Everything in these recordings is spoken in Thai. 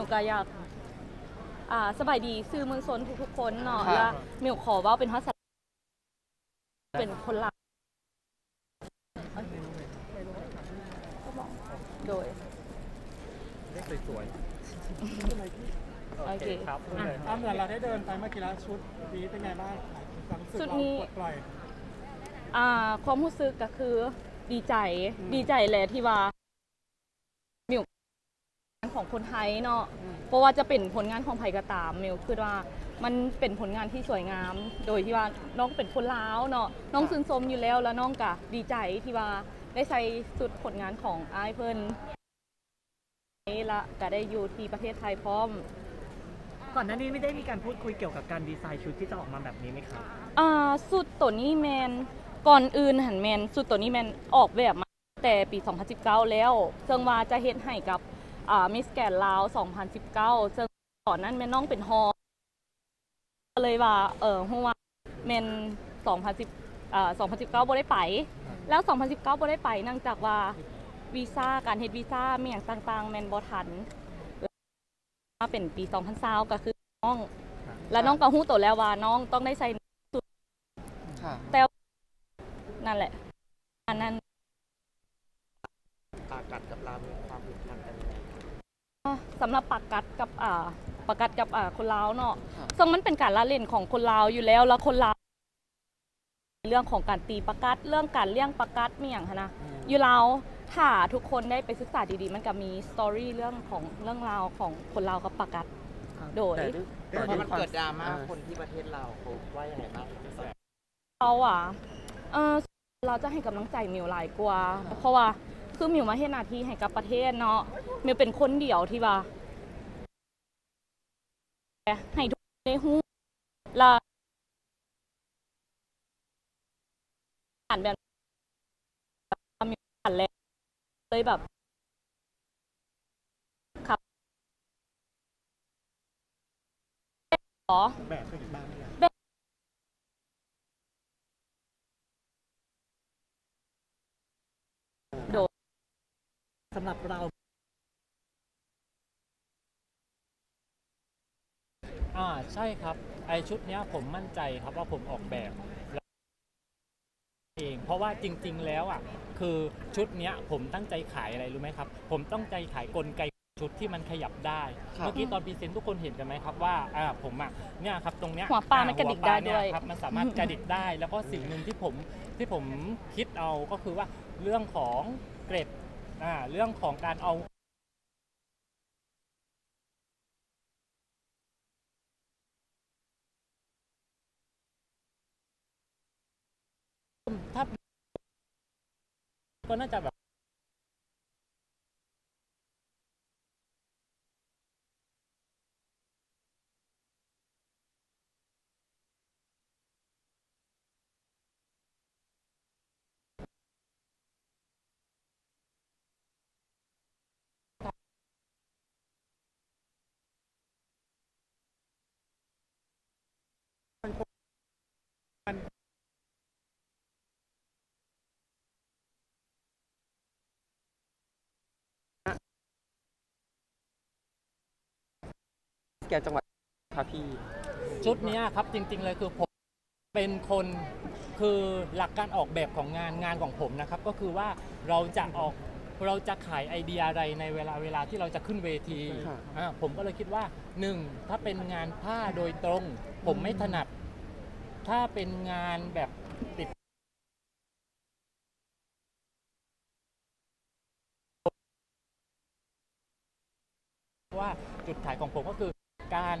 มิวก็อยากอ่าสบายดีซื้อเมืองซนทุกๆคนเนาะค่ะแล้วมิวขอเว่าเป็นภาษาเป็นคนลาวโดย เลขสวยโอเคครับพูดเลยอะเหมือนเราได้เดินไปเมื่อกี้แล้วชุดนี้เป็นไงบ้างความรู้สึกชุดเรานี้ ปลดปล่อย อ่าความรู้สึกก็คือดีใจดีใจแหละที่ว่ามิวงาน ของคนไทยเนาะเพราะว่าจะเป็นผลงานของไผก็ตามมิวคือว่ามันเป็นผลงานที่สวยงาม โดยที่ว่าน้องเป็นคนลาวเนาะน้องซึนซมอยู่แล้วแล้วน้องก็ดีใจที่ว่าได้ใส่สุดผลงานของอายเพิ่นละก็ได้อยู่ที่ประเทศไทยพร้อม ก่อนหน้านี้ไม่ได้มีการพูดคุยเกี่ยวกับการดีไซน์ชุดที่จะออกมาแบบนี้ไหมครับอ่าสุดตัวนี้แมนก่อนอื่นหันแมนสุดตัวนี้แมนออกแบบมาแต่ปี 2019 แล้วซึ่งว่าจะเฮ็ดให้กับอ่า มิสแกนลาว 2019ซึ่งตอนนั้นแมนน้องเป็นฮอก็เลยว่าเออฮู้ว่าแมน2010อ่า2019บ่ได้ไป แล้ว 2019บ่ได้ไปเนื่องจากว่าวีซ่าการเฮ็ดวีซ่ามีหยังต่างๆ แมนบ่ทันแล้วมาเป็นปี 2020ก็คือน้อง แล้วน้องก็ฮู้ตัวแล้วว่าน้องต้องได้ใส่ค่ะนั่นแหละอันนั้นปากัดกับลาวมีความผูกพันกันยังไง สำหรับปากกัดกับอ่าปากกัดกับอ่าคนลาวเนาะครับซึ่งมันเป็นการละเล่นของคนลาวอยู่แล้วแล้วคนลาวเรื่องของการตีปากกัดเรื่องการเลี้ยงปากกัดมีอย่างหั้นนะอยู่ลาวถ้าทุกคนได้ไปศึกษาดีๆ มันก็มีสตอรี่เรื่องของเรื่องราวของคนลาวกับปากกัดโดยแต่ด้วยแต่พอมันควเกิดดราม่าอ่คนที่ประเทศเราเขาว่ายังไงบ้างครับเขาอะเออเราจะให้กำลังใจมิวหลายกว่า เพราะว่า คือมิวมาเฮ็ดหน้าที่ให้กับประเทศเนาะมิวเป็นคนเดียวที่ว่าให้ทุกคนได้ฮู้ละอ่านแบบมิวอ่านแล้วเลยแบบครับขอแบบเป็นบ้างเนี่ย สำหรับเราอ่าใช่ครับ ไอชุดเนี้ยผมมั่นใจครับว่าผมออกแบบแล้วเอง เพราะว่าจริง ๆ แล้วอะคือชุดเนี้ยผมตั้งใจขายอะไรรู้ไหมครับ ผมต้องใจขายกลไกชุดที่มันขยับได้ ครับ เมื่อกี้ตอนพรีเซนต์ทุกคนเห็นกันไหมครับว่าอ่าผมอะเนี่ยครับตรงเนี้ยหัวปลาอ่มันกระดิกหัปลาได้ด้วย เนี่ครับมันสามารถกระดิกได้ แล้วก็สิ่งหนึ่งที่ผมที่ผมคิดเอาก็คือว่าเรื่องของเกร็ด อ่าเรื่องของการเอาถ้าก็น่าจะแบบ แกนจังหวัดครับพี่ ชุดเนี้ยครับจริง ๆ เลยคือผมเป็นคนคือหลักการออกแบบของงานงานของผมนะครับ ก็คือว่าเราจะออกเราจะขายไอเดียอะไรในเวลาเวลาที่เราจะขึ้นเวทีครับอ่าผมก็เลยคิดว่าหนึ่งถ้าเป็นงานผ้าโดยตรง ผมไม่ถนัด ถ้าเป็นงานแบบติดว่าจุดขายของผมก็คือการ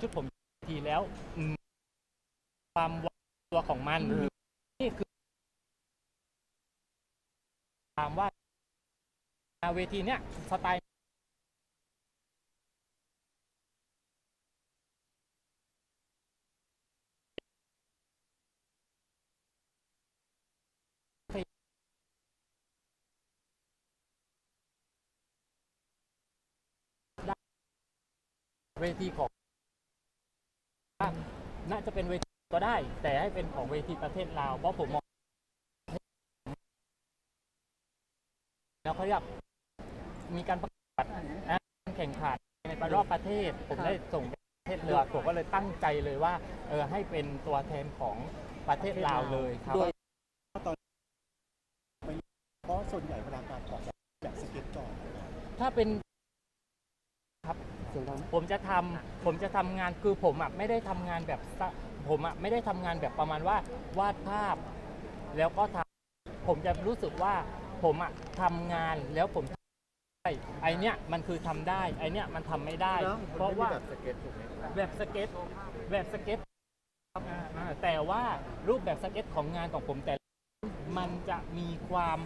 ชุดผมทีแล้ว ความวตัวของมันนี่คือถามว่าเวทีเนี้ยสไตล์ เวทีของว่าน่าจะเป็นเวทีก็ได้ แต่ให้เป็นของเวทีประเทศลาวเพราะผมมองแล้วเขาอยากมีการประกวดนะแข่งขันในรอบประเทศ ผมได้ส่งไปประเทศเลยผมก็เลยตั้งใจเลยว่าเออให้เป็นตัวแทนของประเทศลาวเลยครับด้วยเพราะส่วนใหญ่เวลาการออกแบบแบบสเก็ตจอร์ดถ้าเป็นครับ เสียงดัง ผมจะทำผมจะทำงานคือผมอะไม่ได้ทำงานแบบสะผมอะไม่ได้ทำงานแบบประมาณว่าวาดภาพ แล้วก็ทำผมจะรู้สึกว่าผมอะทำงานแล้วผมทำได้ไอเนี้ยมันคือทำได้ไอเนี้ยมันทำไม่ได้ เพราะว่า แบบสเก็ตถูกไหมครับแบบสเก็ตแบบสเก็ตครับอ่าแต่ว่ารูปแบบสเก็ตของงานของผมแต่ละมันจะมีความ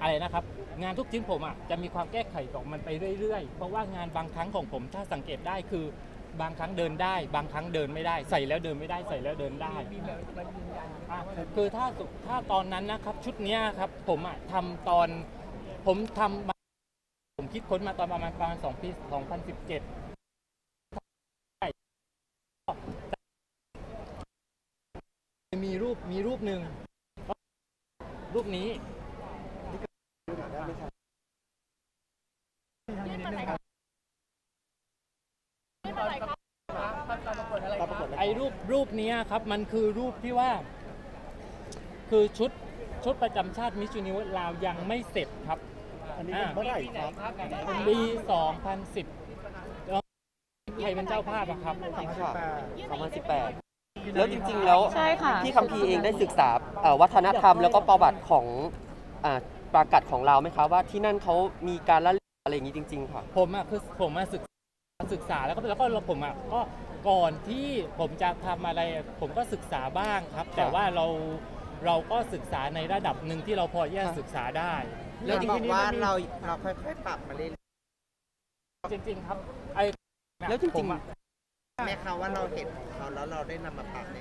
อะไรนะครับ งานทุกชิ้นผมอะจะมีความแก้ไขของมันไปเรื่อยๆ เพราะว่างานบางครั้งของผมถ้าสังเกตได้คือบางครั้งเดินได้ บางครั้งเดินไม่ได้ ใส่แล้วเดินไม่ได้ใส่แล้วเดินได้อะคือถ้าสุถ้าตอนนั้นนะครับ ชุดเนี้ยครับ ผมอะทำตอนผมทำมาผมคิดค้นมาตอนประมาณประมาณ2ปี2017มีรูปมีรูปหนึ่งรูปนี้ ไอ้รูปรูปเนี้ยครับมันคือรูปที่ว่า คือชุดชุดประจำชาติมิจูนิวลาวยังไม่เสร็จครับอันนี้เป็นเมื่อไหร่ครับปี2010เอ่อใครเป็นเจ้าภาพอะครับ 2018 แล้วจริงๆ แล้วใช่ค่ะ พี่คัมพีร์เองได้ศึกษาเอ่อวัฒนธรรมแล้วก็ประวัติของอ่าปรากัดของเราวไหมคะว่าที่นั่นเขามีการละเล่น อะไรอย่างนี้จริง ๆ ค่ะ ผมอะคือผมมาศึกศึกษาแล้วก็แล้วก็ผมอะก็ก่อนที่ผมจะทำอะไร ผมก็ศึกษาบ้างครับ แต่ว่าเราเราก็ศึกษาในระดับหนึ่งที่เราพอที่จะศึกษาได้แล้วบอกว่าเราเราค่อยๆปรับมาเรื่อยจริง ๆ ครับไอ้แล้วจริงๆผมอะๆแม้เขาว่าเราเห็นของเขาแล้วเราได้นำมาปรับใน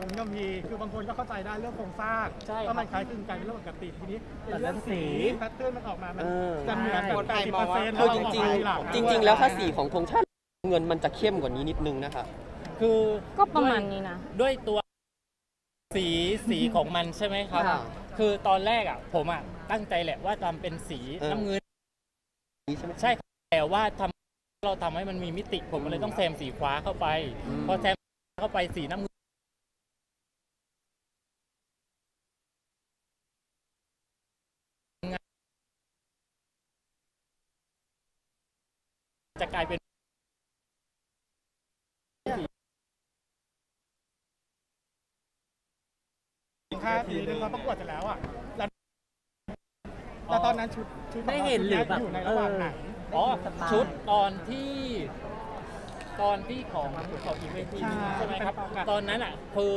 มันก็มีคือบางคนก็เข้าใจได้เรื่องโครงสร้างใช่ก็คมัรับนคล้ายคลึงกันเป็นเรื่องปกติทีนี้แต่เรื่องสีแพทเทิร์นมันออกมามันเออ จะเหมือนแบบแปดสิบเปอร์เซ็นต์คือจริงๆจริง ๆ แล้วถ้าสีของธงชาติเงินมันจะเข้มกว่านี้นิดนึงนะคะ คือก็ประมาณนี้นะ ด้วยตัวสีสีของมันใช่ไหมครับ ค่ะคือตอนแรกอะ ผมอะตั้งใจแหละว่าทำเป็นสีเออ น้ำเงินนี้ใช่ไหม ใช่ครับแต่ว่าทำเราทำให้มันมีมิติผมก็เลยต้องแซมสีฟ้าเข้าไป อืม พอแซมเข้าไปสีน้ำเงิน จะกลายเป็นค่าปีนึงเราประกวดเสร็จแล้วอะแล้วแล้วตอนนั้นชุดชุดของได้เห็นหรือแบบอยู่ในระหว่างไหนอ๋อชุดตอนที่ ตอนที่ของของอีเวนต์ใช่ใช่ไหมครับ เป็นประกาศตอนนั้นอะคือ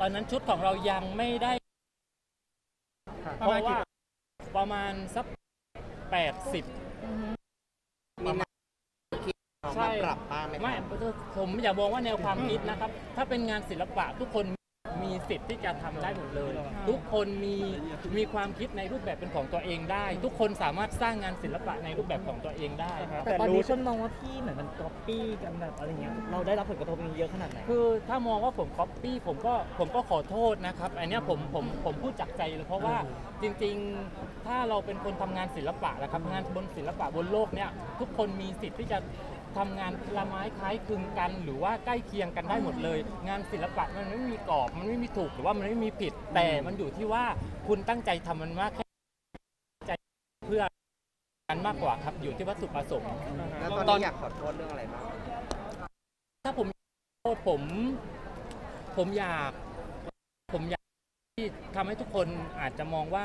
ตอนนั้นชุดของเรายังไม่ได้ประเพมาณราะกี่ว่าประมาณสักแปดสิบมีแนว คิดของใช่มาปรับบ้างไหมไม่ครับผมอย่ามองว่าแนวความคิดนะครับ ถ้าเป็นงานศิลปะทุกคนมีสิทธิ์ที่จะทำได้หมดเลย ทุกคนมีมีความคิดในรูปแบบเป็นของตัวเองได้ ทุกคนสามารถสร้างงานศิลปะในรูปแบบของตัวเองได้ครับแต่ตอนนี้คนมองว่าพี่เหมือนมันก๊อปปี้กันแบบอะไรเงี้ย เราได้รับผลกระทบนี้เยอะขนาดไหน คือถ้ามองว่าผมก๊อปปี้ผมก็ผมก็ขอโทษนะครับ อันเนี้ยผมผมผมพูดจากใจเลยเพราะว่าจริงๆ ถ้าเราเป็นคนทำงานศิลปะนะครับงานบนศิลปะบนโลกเนี้ยทุกคนมีสิทธิ์ที่จะ ทำงานละไม้คล้ายคลึงกัน หรือว่าใกล้เคียงกันได้หมดเลย งานศิลปะมันไม่มีกรอบมันไม่มีถูกหรือว่ามันไม่มีผิดแต่มันอยู่ที่ว่าคุณตั้งใจทำมันมากแค่ใจเพื่อกันมากกว่าครับอยู่ที่วัตถุประสงค์ แล้วตอนตอนนี้อยากขอโทษเรื่องอะไรบ้างถ้าผมโทษผม ผมอยาก ผมอยากที่ทำให้ทุกคนอาจจะมองว่า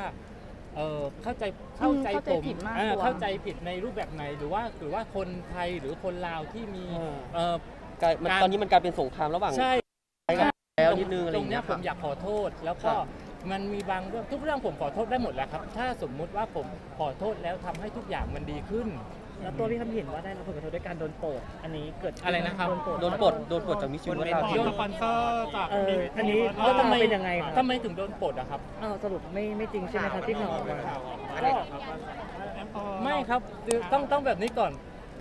เออเข้าใจเข้าใจเข้าใจผมผิดมากอ่กว่าเข้าใจผิดในรูปแบบไหนหรือว่าหรือว่าคนไทยหรือคนลาวที่มีเออ เออ กลายมันการ ตอนนี้มันกลายเป็นสงครามระหว่างใช่ไทยกับแล้วนิดนึงอะไรตอรงย่างเนี้เงี้ยยผค่ะมอยากขอโทษ แล้วก็ครับมันมีบางเรื่องทุกเรื่องผมขอโทษได้หมดแหล้วครับ ถ้าสมมุติว่าผมขอโทษแล้วทำให้ทุกอย่างมันดีขึ้น แล้วตัวพี่คำเห็นว่าได้รับผลกระทบด้วยการโดนโปดอันนี้เกิดขึ้อะไรนะครับ โดนโปดโดนปลด โดนปลดจากมิชชันโดลาวนสปอนเซอร์จากเอออันนี้เอก็อทำไมเป็นยังไงครับทำไมถึงโดนปลดอะครับอ้าวสรุปไม่ไม่จริงใช่ไหมครับที่ข่าวออกมาก็ไม่ครับคือต้องต้องแบบนี้ก่อน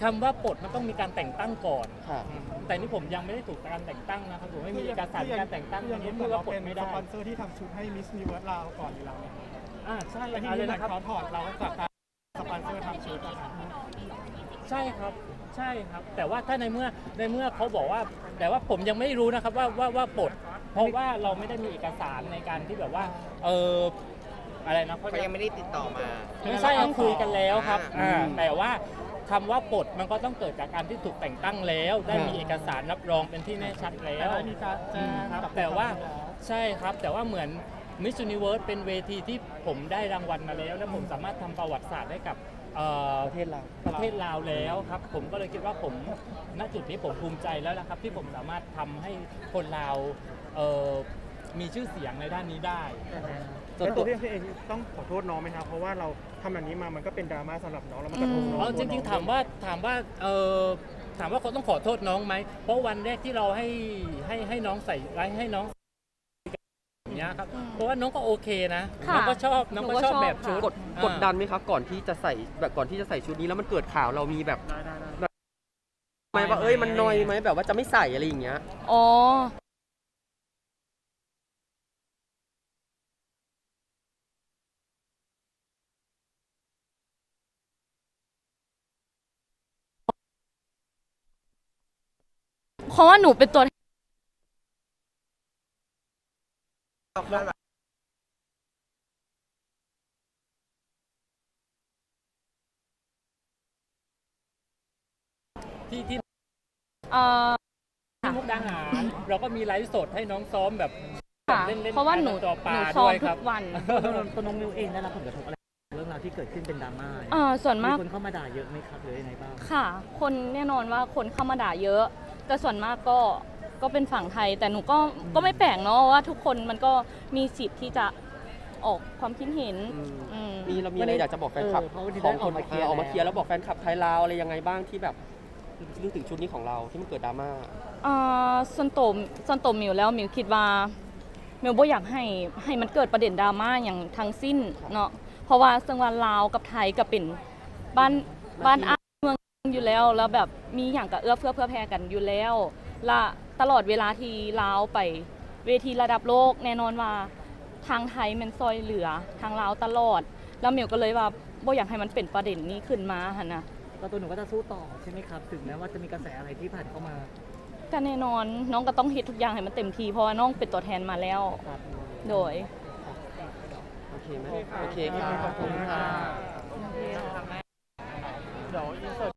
คำว่าปลดมันต้องมีการแต่งตั้งก่อน ค่ะ แต่นี่ผมยังไม่ได้ถูกการแต่งตั้งนะครับผมไม่มีเอกสารการแต่งตั้งคืออย่างนี้นี้พูเมื่ดอเราว่าปลดเป็นไม่สได้ปอนเซอร์ที่ทำชุดให้มิส s ิเวิร์สลาวก่อนอยู่แล้วเนี่ยอ่าใช่แต่ที่อะไรนี่เหมือนะนครับเขาถอดเราจากการสป อนเซอร์ทำชุดอะค่ะใช่ครับใช่ครับ แต่ว่าถ้าในเมื่อในเมื่อเขาบอกว่า แต่ว่าผมยังไม่รู้นะครับว่าว่าว่าปลดเพราะว่าเราไม่ได้มีเอกสารในการที่แบบว่าเอออะไรนะเขายังไม่ได้ติดต่อมา ไม่ใช่ครับคุยกันแล้วครับอ่า อ่าแต่ว่าคำว่าปลดมันก็ต้องเกิดจากการที่ถูกแต่งตั้งแล้ว ได้มีเอกสารรับรองเป็นที่แน่ชัดแล้แต่วได้มีการแจ้งครับกับแต่ว่าใช่ครับแต่ว่าเหมือน Miss Universe เป็นเวทีที่ผมได้รางวัลมาแล้ว และผมสามารถทำประวัติศาสตร์ให้กับเอ่อประเทศเรา ประเทศลาวแล้วครับ ผมก็เลยคิดว่าผมณจุดนี้ผมภูมิใจแล้วนะครับ ที่ผมสามารถทำให้คนลาวเอ่อมีชื่อเสียงในด้านนี้ได้ ส่วนแล้วตัตัวว พี่เองต้องขอโทษน้องไหมครับเพราะว่าเราทำแบบนี้มามันก็เป็นดราม่าสำหรับน้องแล้วมันกระทบน้องอ๋อจริงๆถามว่าถามว่าเออถามว่าเขาต้องขอโทษน้องไหม เพราะวันแรกที่เราให้ให้ให้น้องใส่ให้น้อง อย่างเนี้ยครับอืมเพราะว่าน้องก็โอเคนะค่ะน้องก็ชอบน้องก็หนูก็ชอบชอบแบบชุดค่ะกดอ่ากดดันไหมครับก่อนที่จะใส่แบบก่อนที่จะใส่ชุดนี้แล้วมันเกิดข่าวเรามีแบบได้ได้ได้ไหมว่าเอ้ยมันนอยไหมแบบว่าจะไม่ใส่อะไรอย่างเงี้ย อ๋อ เพราะว่าหนูเป็นตัว ที่ที่เอ่อที่มุกดาหาร เราก็มีไลฟ์สดให้น้องซ้อมแบบค่ะเล่นๆเพราะว่าหนูตัวปหลานูซ้อด้มวยทุครับ กวันตัวน้องตัวน้องมิวเองได้รับผลกระทบอะไร เรื่องราวที่เกิดขึ้นเป็นดราม่าเนี่ยเอ่อส่วนมากคนเข้ามาด่าเยอะไหมครับหรือยังไงบ้าง ค่ะ คนแน่นอนว่าคนเข้ามาด่าเยอะ แต่ส่วนมากก็ ก็เป็นฝั่งไทย แต่หนูก็ก็ไม่แปลกเนาะว่าทุกคนมันก็มีสิทธิ์ที่จะออกความคิดเห็นอืมอืมมีเรามีอะไรอยากจะบอกแฟนคลับเออเพราะวันนี้ของได้คอนอกมาเคลียร์ออกมาเคลียร์แล้แล้ววบอกแฟนคลับไทยลาวอะไรยังไงบ้างที่แบบรู้ถึงชุดนี้ของเราที่มันเกิดดราม่าเอ่อส่วนตัวส่วนตัวมิวแล้วมิวคิดว่ามิวบ่อยากให้ให้มันเกิดประเด็นดราม่าอย่างทั้งสิ้นเนาะเพราะว่าซึ่งว่าลาวกับไทยก็เป็นบ้านบ้านอ้ายเมืองอยู่แล้วแล้วแบบมีอย่างกับเอื้อเฟื้อเพื่อแพร่กันอยู่แล้วและต ลอดเวลาที่ลาวไปเวทีระดับโลก แน่นอนว่าทางไทยมันซอยเหลือทางลาวตลอด แล้วเหมิวก็เลยว่าบ่อยากให้มันเป็นประเด็นนี้ขึ้นมาหันนะก็ตัวหนูก็จะสู้ต่อใช่ไหมครับ ถึงแม้ว่าจะมีกระแสอะไรที่ผ่านเข้ามาก็แน่นอนน้องก็ต้องเฮ็ดทุกอย่างให้มันเต็มที่เพราะว่าน้องเป็นตัวแทนมาแล้ว ครับโดย โอเคไหมโอเคครับขอบคุณค่ะ